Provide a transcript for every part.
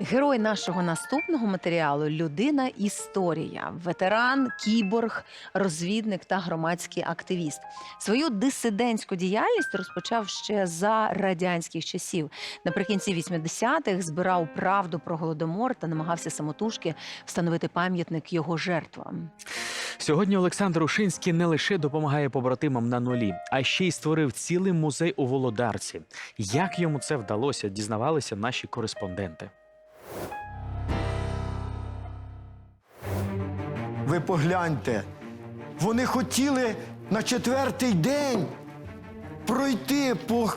Герой нашого наступного матеріалу людина історія, ветеран, кіборг, розвідник та громадський активіст. Свою дисидентську діяльність розпочав ще за радянських часів. Наприкінці 80-х збирав правду про голодомор та намагався самотужки встановити пам'ятник його жертвам. Сьогодні Олександр Ушинський не лише допомагає побратимам на нулі, а ще й створив цілий музей у Володарці. Як йому це вдалося, дізнавалися наші кореспонденти. Ви погляньте, вони хотіли на четвертий день пройти по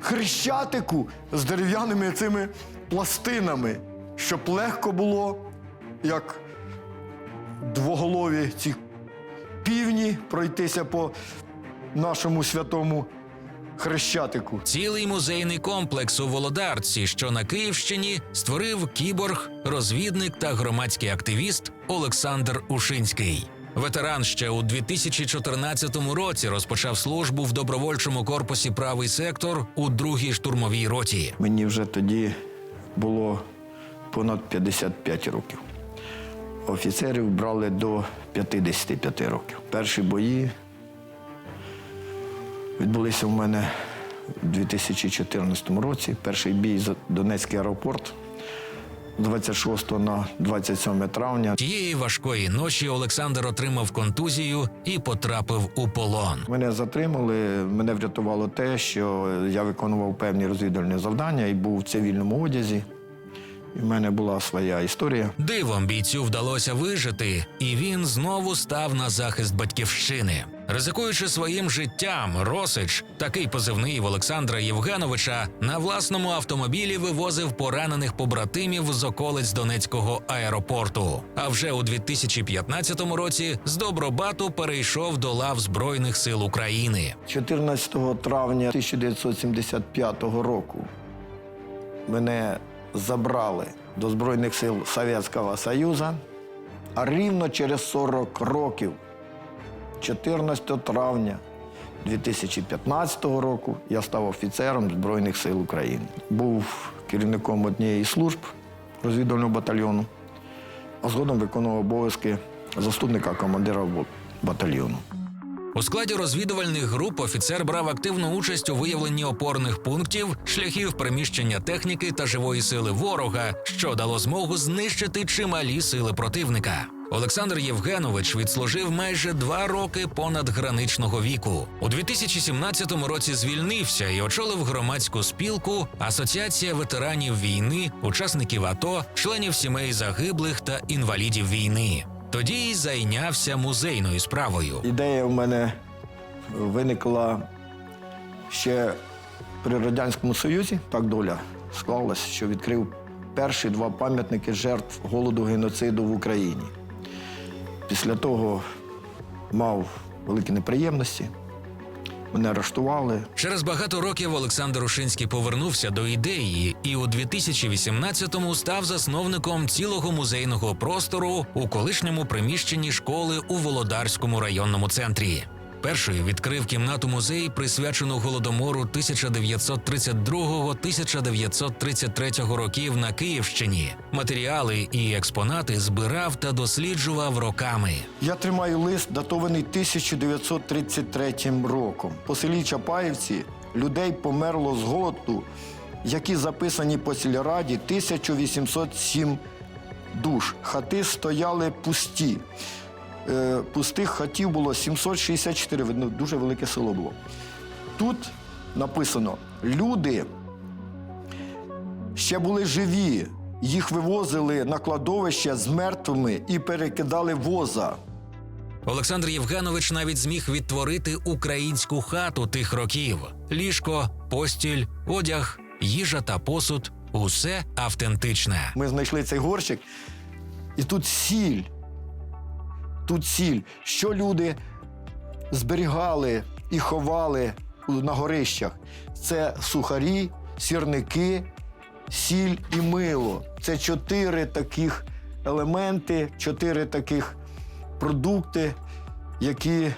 хрещатику з дерев'яними цими пластинами, щоб легко було, як двоголові ці півні, пройтися по нашому святому хрещатику. Цілий музейний комплекс у Володарці, що на Київщині, створив кіборг, розвідник та громадський активіст Олександр Ушинський. Ветеран ще у 2014 році розпочав службу в добровольчому корпусі Правий сектор у другій штурмовій роті. Мені вже тоді було понад 55 років. Офіцерів брали до 55 років. Перші бої відбулися в мене у 2014 році. Перший бій за Донецький аеропорт з 26 на 27 травня. Тієї важкої ночі Олександр отримав контузію і потрапив у полон. Мене затримали, мене врятувало те, що я виконував певні розвідувальні завдання і був в цивільному одязі. І в мене була своя історія. Дивом бійцю вдалося вижити, і він знову став на захист батьківщини. Ризикуючи своїм життям, Росич, такий позивний в Олександра Євгеновича, на власному автомобілі вивозив поранених побратимів з околиць Донецького аеропорту. А вже у 2015 році з Добробату перейшов до лав Збройних сил України. 14 травня 1975 року мене забрали до Збройних сил Совєтського Союзу, а рівно через 40 років, 14 травня 2015 року, я став офіцером Збройних сил України. Був керівником однієї служб розвідувального батальйону, а згодом виконував обов'язки заступника командира батальйону. У складі розвідувальних груп офіцер брав активну участь у виявленні опорних пунктів, шляхів переміщення техніки та живої сили ворога, що дало змогу знищити чималі сили противника. Олександр Євгенович відслужив майже два роки понад граничного віку. У 2017 році звільнився і очолив громадську спілку Асоціація ветеранів війни, учасників АТО, членів сімей загиблих та інвалідів війни. Тоді й зайнявся музейною справою. Ідея в мене виникла ще при Радянському Союзі. Так доля склалась, що відкрив перші два пам'ятники жертв голоду геноциду в Україні. Після того мав великі неприємності. Мене арештували. Через багато років Олександр Ушинський повернувся до ідеї і у 2018-му став засновником цілого музейного простору у колишньому приміщенні школи у Володарському районному центрі. Першою відкрив кімнату музей, присвячену голодомору 1932-1933 років на Київщині. Матеріали і експонати збирав та досліджував роками. Я тримаю лист, датований 1933 роком. По селі Чапаївці людей померло з голоду, які записані по сільраді 1807 душ. Хати стояли пусті. Е, пустих хатів було 764, видно, дуже велике село було. Тут написано: люди ще були живі, їх вивозили на кладовище з мертвими і перекидали воза. Олександр Євгенович навіть зміг відтворити українську хату тих років: ліжко, постіль, одяг, їжа та посуд усе автентичне. Ми знайшли цей горщик, і тут сіль. Тут сіль. Що люди зберігали і ховали на горищах? Це сухарі, сірники, сіль і мило. Це чотири таких елементи, чотири таких продукти, які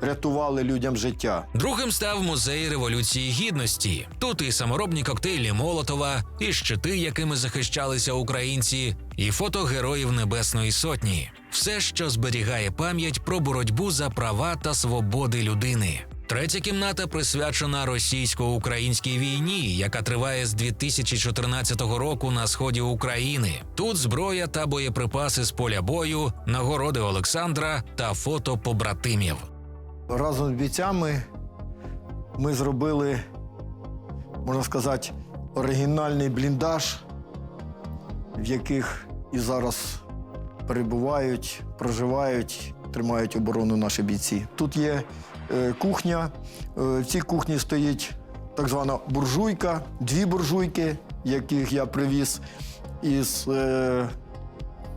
рятували людям життя. Другим став музей революції гідності. Тут і саморобні коктейлі Молотова, і щити, якими захищалися українці, і фото героїв Небесної Сотні. Все, що зберігає пам'ять про боротьбу за права та свободи людини. Третя кімната присвячена російсько-українській війні, яка триває з 2014 року на сході України. Тут зброя та боєприпаси з поля бою, нагороди Олександра та фото побратимів. Разом з бійцями ми зробили, можна сказати, оригінальний бліндаж, в яких і зараз перебувають, проживають, тримають оборону наші бійці. Тут є е, кухня. Е, в цій кухні стоїть так звана буржуйка, дві буржуйки, яких я привіз із е,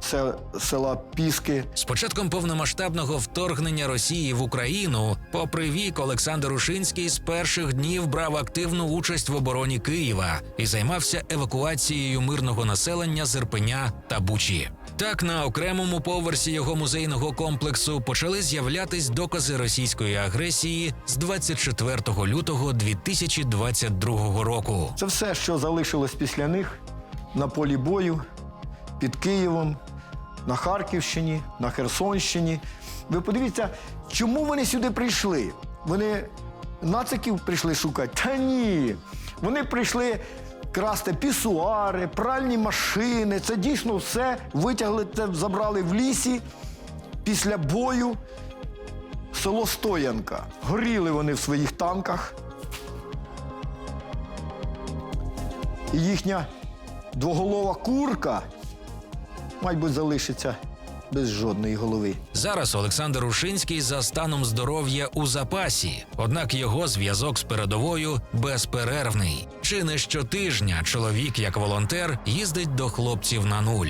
се- села Піски. З початком повномасштабного вторгнення Росії в Україну, попри вік, Олександр Ушинський з перших днів брав активну участь в обороні Києва і займався евакуацією мирного населення з Ірпеня та Бучі. Так, на окремому поверсі його музейного комплексу почали з'являтись докази російської агресії з 24 лютого 2022 року. Це все, що залишилось після них на полі бою під Києвом, на Харківщині, на Херсонщині. Ви подивіться, чому вони сюди прийшли? Вони нациків прийшли шукати? Та ні. Вони прийшли красти пісуари, пральні машини. Це дійсно все витягли, це забрали в лісі після бою. Село Стоянка. Горіли вони в своїх танках. І їхня двоголова курка, мабуть, залишиться без жодної голови. Зараз Олександр Рушинський за станом здоров'я у запасі, однак його зв'язок з передовою безперервний. Чи не щотижня чоловік, як волонтер, їздить до хлопців на нуль.